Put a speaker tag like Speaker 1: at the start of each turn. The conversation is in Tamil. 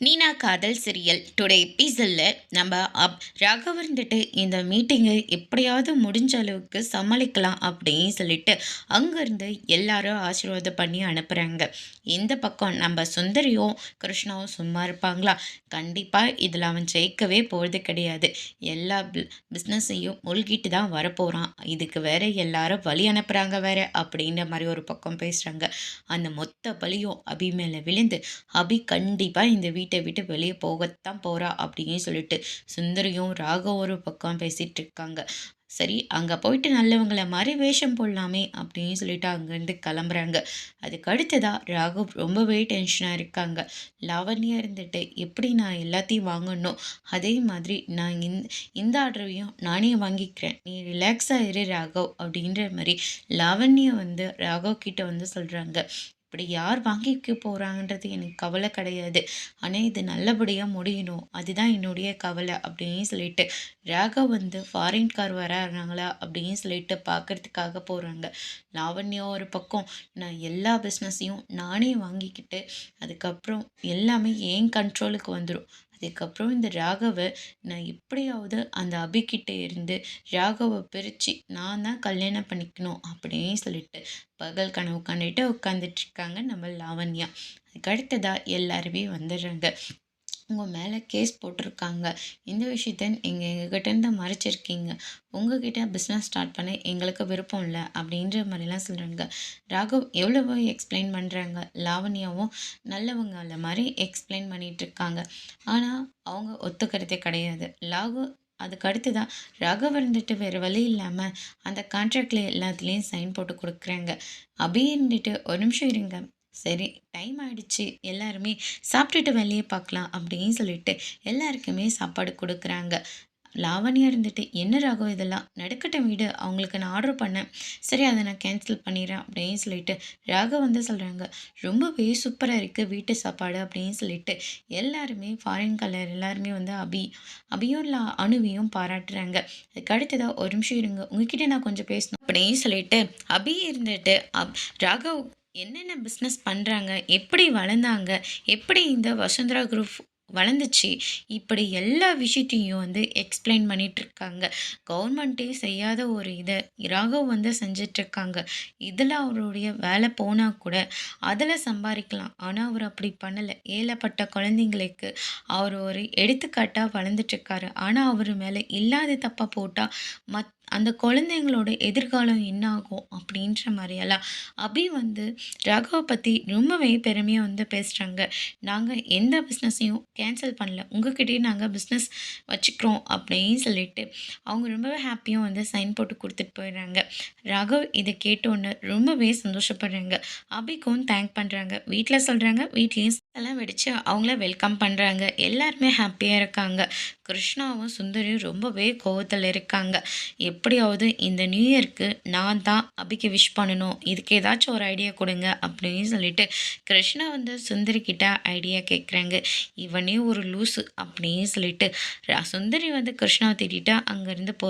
Speaker 1: நீனா காதல் சீரியல். டுடே எபிசோடில் நம்ம அப் ராகவ் இருந்துட்டு இந்த மீட்டிங்கை எப்படியாவது முடிஞ்ச அளவுக்கு சமாளிக்கலாம் அப்படின்னு சொல்லிட்டு அங்கேருந்து எல்லாரும் ஆசீர்வாதம் பண்ணி அனுப்புகிறாங்க இந்த பக்கம் நம்ம சுந்தரியும் கிருஷ்ணாவும் சும்மா இருப்பாங்களா? கண்டிப்பாக இதில் அவன் ஜெயிக்கவே போகிறது கிடையாது. எல்லா பிஸ்னஸையும் மூழ்கிட்டு தான் வரப்போகிறான் இதுக்கு வேற எல்லாரும் வழி அனுப்புகிறாங்க வேற அப்படின்ற மாதிரி ஒரு பக்கம் பேசுகிறாங்க அந்த மொத்த பலியும் அபி மேலே விழுந்து அபி கண்டிப்பாக இந்த வீட்டு வீட்டை விட்டு வெளியே போகத்தான் போகிறா அப்படின்னு சொல்லிட்டு சுந்தரியும் ராகவும் ஒரு பக்கம் பேசிகிட்டு இருக்காங்க. சரி அங்கே போயிட்டு நல்லவங்கள மாதிரி வேஷம் போடலாமே அப்படின்னு சொல்லிட்டு அங்கேருந்து கிளம்புறாங்க. அதுக்கு அடுத்ததாக ராகவ் ரொம்பவே டென்ஷனாக இருக்காங்க. லாவண்யா இருந்துட்டு எப்படி நான் எல்லாத்தையும் வாங்கணும்? அதே மாதிரி நான் இந்த இந்த ஆர்டரையும் நானே வாங்கிக்கிறேன். நீ ரிலாக்ஸாக இரு ராகவ் அப்படின்ற மாதிரி லாவண்யா வந்து ராகவ் கிட்ட வந்து சொல்கிறாங்க இப்படி யார் வாங்கிக்க போகிறாங்கன்றது எனக்கு கவலை கிடையாது. ஆனால் இது நல்லபடியாக முடியணும். அதுதான் என்னுடைய கவலை அப்படின்னு சொல்லிட்டு ராகவ் வந்து ஃபாரின் கார் வராங்களா அப்படின்னு சொல்லிட்டு பார்க்குறதுக்காக போகிறாங்க லாவண்யா ஒரு பக்கம் நான் எல்லா பிஸ்னஸையும் நானே வாங்கிக்கிட்டு அதுக்கப்புறம் எல்லாமே என் கண்ட்ரோலுக்கு வந்துடும் அதுக்கப்புறம் இந்த ராகவை நான் எப்படியாவது அந்த அபிக்கிட்ட இருந்து ராகவை பிரித்து நான் தான் கல்யாணம் பண்ணிக்கணும் அப்படின்னு சொல்லிட்டு பகல் கனவு உட்காந்துட்டு உட்காந்துட்ருக்காங்க நம்ம லாவண்யா. அதுக்கு அடுத்ததாக எல்லாருமே வந்துடுறாங்க. உங்கள் மேலே கேஸ் போட்டிருக்காங்க. இந்த விஷயத்த நீங்கள் எங்ககிட்டேருந்து மறைச்சிருக்கீங்க. உங்ககிட்ட பிஸ்னஸ் ஸ்டார்ட் பண்ண எங்களுக்கு விருப்பம் இல்லை அப்படின்ற மாதிரிலாம் சொல்கிறாங்க ராகவ் எவ்வளவோ எக்ஸ்பிளைன் பண்ணுறாங்க லாவண்யாவும் அந்த மாதிரி எக்ஸ்பிளைன் பண்ணிகிட்ருக்காங்க ஆனால் அவங்க ஒத்துக்கிறதே கிடையாது. லாகு அதுக்கு அடுத்து தான் ராகவ் இருந்துட்டு வேறு வழி இல்லாமல் அந்த கான்ட்ராக்டில் எல்லாத்துலேயும் சைன் போட்டு கொடுக்குறாங்க. அபி இருந்துட்டு ஒரு நிமிஷம் இருங்க. சரி டைம் ஆகிடுச்சு எல்லாருமே சாப்பிட்டுட்டு வேலையை பார்க்கலாம் அப்படின்னு சொல்லிட்டு எல்லாருக்குமே சாப்பாடு கொடுக்குறாங்க. லாவணியாக இருந்துட்டு என்ன ராகம் இதெல்லாம்? நடுக்கட்ட வீடு. அவங்களுக்கு நான் ஆர்டர் பண்ணேன். சரி அதை நான் கேன்சல் பண்ணிடுறேன். அப்படின்னு சொல்லிட்டு ராக வந்து சொல்கிறாங்க ரொம்பவே சூப்பராக இருக்குது வீட்டு சாப்பாடு. அப்படின்னு சொல்லிட்டு எல்லாருமே ஃபாரின் கலர் எல்லாருமே வந்து அபி அபியும் லா அணுவியும் பாராட்டுறாங்க. அதுக்கு அடுத்ததாக ஒரு நிமிஷம் இருங்க. உங்ககிட்ட நான் கொஞ்சம் பேசணும். அப்படின்னு சொல்லிட்டு அபி இருந்துட்டு அப் ராகவ் என்னென்ன பிஸ்னஸ் பண்ணுறாங்க எப்படி வளர்ந்தாங்க எப்படி இந்த வசுந்தரா குரூப் வளர்ந்துச்சு. இப்படி எல்லா விஷயத்தையும் வந்து எக்ஸ்பிளைன் பண்ணிகிட்ருக்காங்க கவர்மெண்ட்டே செய்யாத ஒரு இதை ராகவ் வந்து செஞ்சிட்ருக்காங்க. இதில் அவருடைய வேலை போனால் கூட அதில் சம்பாதிக்கலாம். ஆனால் அவர் அப்படி பண்ணலை. ஏழப்பட்ட குழந்தைங்களுக்கு அவர் ஒரு எடுத்துக்காட்டாக வளர்ந்துட்டுருக்காரு ஆனால் அவர் மேலே இல்லாத தப்பாக போட்டால் மத் அந்த குழந்தைங்களோட எதிர்காலம் என்ன ஆகும் அப்படின்ற மாதிரியெல்லாம் அபி வந்து ராகவை பற்றி ரொம்பவே பெருமையாக வந்து பேசுகிறாங்க நாங்கள் எந்த பிஸ்னஸையும் கேன்சல் பண்ணல. உங்ககிட்டயே நாங்கள் பிஸ்னஸ் வச்சுக்கிறோம் அப்படின்னு சொல்லிட்டு அவங்க ரொம்பவே ஹாப்பியாக வந்து சைன் போட்டு கொடுத்துட்டு போயிடுறாங்க. ராகவ் இதை கேட்டோன்னு ரொம்பவே சந்தோஷப்படுறாங்க. அபிக்கும் தேங்க் பண்ணுறாங்க வீட்டில் சொல்கிறாங்க வீட்லேயும் எல்லாம் வெடித்து அவங்கள வெல்கம் பண்ணுறாங்க எல்லாருமே ஹாப்பியாக இருக்காங்க. கிருஷ்ணாவும் சுந்தரியும் ரொம்பவே கோவத்தில் இருக்காங்க. எப்படியாவது இந்த நியூ இயர்க்கு நான் தான் அபிக்கு விஷ் பண்ணணும். இதுக்கு ஏதாச்சும் ஒரு ஐடியா கொடுங்க அப்படின்னு சொல்லிட்டு கிருஷ்ணா வந்து சுந்தரி கிட்ட ஐடியா கேட்குறாங்க இவனே ஒரு லூஸு அப்படின்னு சொல்லிட்டு. சுந்தரி வந்து கிருஷ்ணாவை திட்டா அங்கேருந்து போ